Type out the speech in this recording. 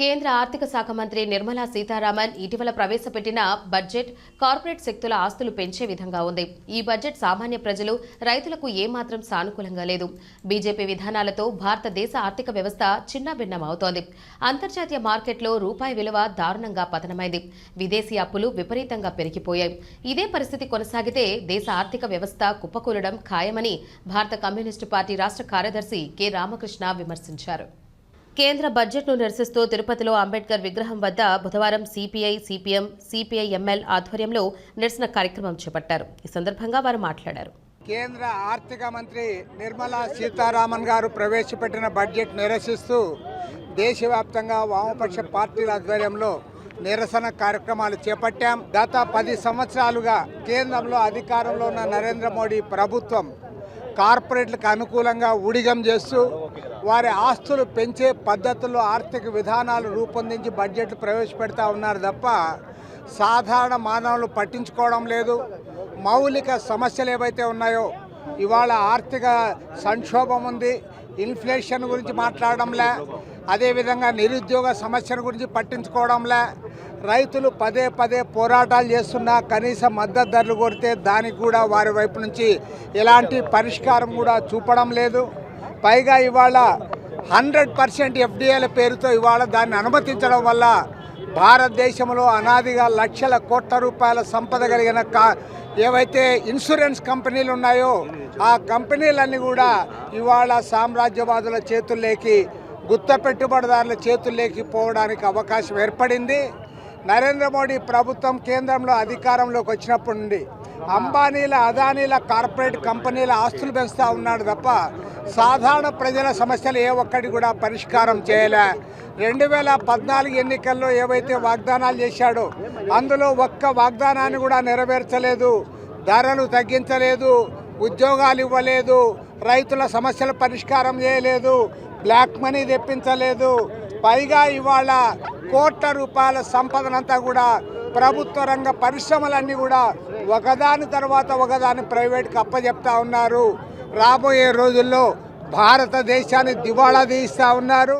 కేంద్ర ఆర్థిక శాఖ మంత్రి నిర్మలా సీతారామన్ ఇటీవల ప్రవేశపెట్టిన బడ్జెట్ కార్పొరేట్ శక్తుల ఆస్తులు పెంచే విధంగా ఉంది. ఈ బడ్జెట్ సామాన్య ప్రజలు రైతులకు ఏమాత్రం సానుకూలంగా లేదు. బీజేపీ విధానాలతో భారతదేశ ఆర్థిక వ్యవస్థ చిన్నాభిన్నమవుతోంది. అంతర్జాతీయ మార్కెట్లో రూపాయి విలువ దారుణంగా పతనమైంది. విదేశీ అప్పులు విపరీతంగా పెరిగిపోయాయి. ఇదే పరిస్థితి కొనసాగితే దేశ ఆర్థిక వ్యవస్థ కుప్పకూలడం ఖాయమని భారత కమ్యూనిస్టు పార్టీ రాష్ట్ర కార్యదర్శి కె రామకృష్ణ విమర్శించారు. కేంద్ర బడ్జెట్ను నిరసిస్తూ తిరుపతిలో అంబేద్కర్ విగ్రహం వద్ద బుధవారం సిపిఐ సిపిఎం సిపిఐ ఎంఎల్ ఆధ్వర్యంలో నిరసన కార్యక్రమం చేపట్టారు. ఈ సందర్భంగా వారు మాట్లాడారు. కేంద్ర ఆర్థిక మంత్రి నిర్మలా సీతారామన్ గారు ప్రవేశపెట్టిన బడ్జెట్ నిరసిస్తూ దేశవ్యాప్తంగా వామపక్ష పార్టీల ఆధ్వర్యంలో నిరసన కార్యక్రమాలు చేపట్టాం. గత పది సంవత్సరాలుగా కేంద్రంలో అధికారంలో ఉన్న నరేంద్ర మోడీ ప్రభుత్వం కార్పొరేట్లకు అనుకూలంగా ఊడిగం చేస్తూ వారి ఆస్తులు పెంచే పద్ధతుల్లో ఆర్థిక విధానాలు రూపొందించి బడ్జెట్లు ప్రవేశపెడతా ఉన్నారు తప్ప సాధారణ మానవులు పట్టించుకోవడం లేదు. మౌలిక సమస్యలు ఏవైతే ఉన్నాయో ఇవాళ ఆర్థిక సంక్షోభం ఉంది. ఇన్ఫ్లేషన్ గురించి మాట్లాడడంలే. అదేవిధంగా నిరుద్యోగ సమస్యల గురించి పట్టించుకోవడంలే. రైతులు పదే పదే పోరాటాలు చేస్తున్నా కనీస మద్దతు ధరలు కొడితే దానికి కూడా వారి వైపు నుంచి ఎలాంటి పరిష్కారం కూడా చూపడం లేదు. పైగా ఇవాళ హండ్రెడ్ పర్సెంట్ ఎఫ్డిఏల పేరుతో ఇవాళ దాన్ని అనుమతించడం వల్ల భారతదేశంలో అనాదిగా లక్షల కోట్ల రూపాయల సంపద కలిగిన కా ఏవైతే ఇన్సూరెన్స్ కంపెనీలు ఉన్నాయో ఆ కంపెనీలన్నీ కూడా ఇవాళ సామ్రాజ్యవాదుల చేతుల్లోకి గుత్త పెట్టుబడిదారుల చేతుల్లోకి పోవడానికి అవకాశం ఏర్పడింది. నరేంద్ర మోడీ ప్రభుత్వం కేంద్రంలో అధికారంలోకి వచ్చినప్పటి నుండి అంబానీల అదానీల కార్పొరేట్ కంపెనీల ఆస్తులు పెంచుతూ ఉన్నాడు తప్ప సాధారణ ప్రజల సమస్యలు ఏ ఒక్కటి కూడా పరిష్కారం చేయలే. రెండు వేల పద్నాలుగు ఎన్నికల్లో ఏవైతే వాగ్దానాలు చేశాడో అందులో ఒక్క వాగ్దానాన్ని కూడా నెరవేర్చలేదు ధరలు తగ్గించలేదు ఉద్యోగాలు ఇవ్వలేదు రైతుల సమస్యల పరిష్కారం చేయలేదు బ్లాక్ మనీ తెప్పించలేదు. పైగా ఇవాళ కోట్ల రూపాయల సంపదనంతా కూడా ప్రభుత్వ రంగ పరిశ్రమలన్నీ కూడా ఒకదాని తర్వాత ఒకదాని ప్రైవేట్కి అప్పజెప్తా ఉన్నారు. రాబోయే రోజుల్లో భారతదేశాన్ని దివాళా తీస్తూ ఉన్నారు.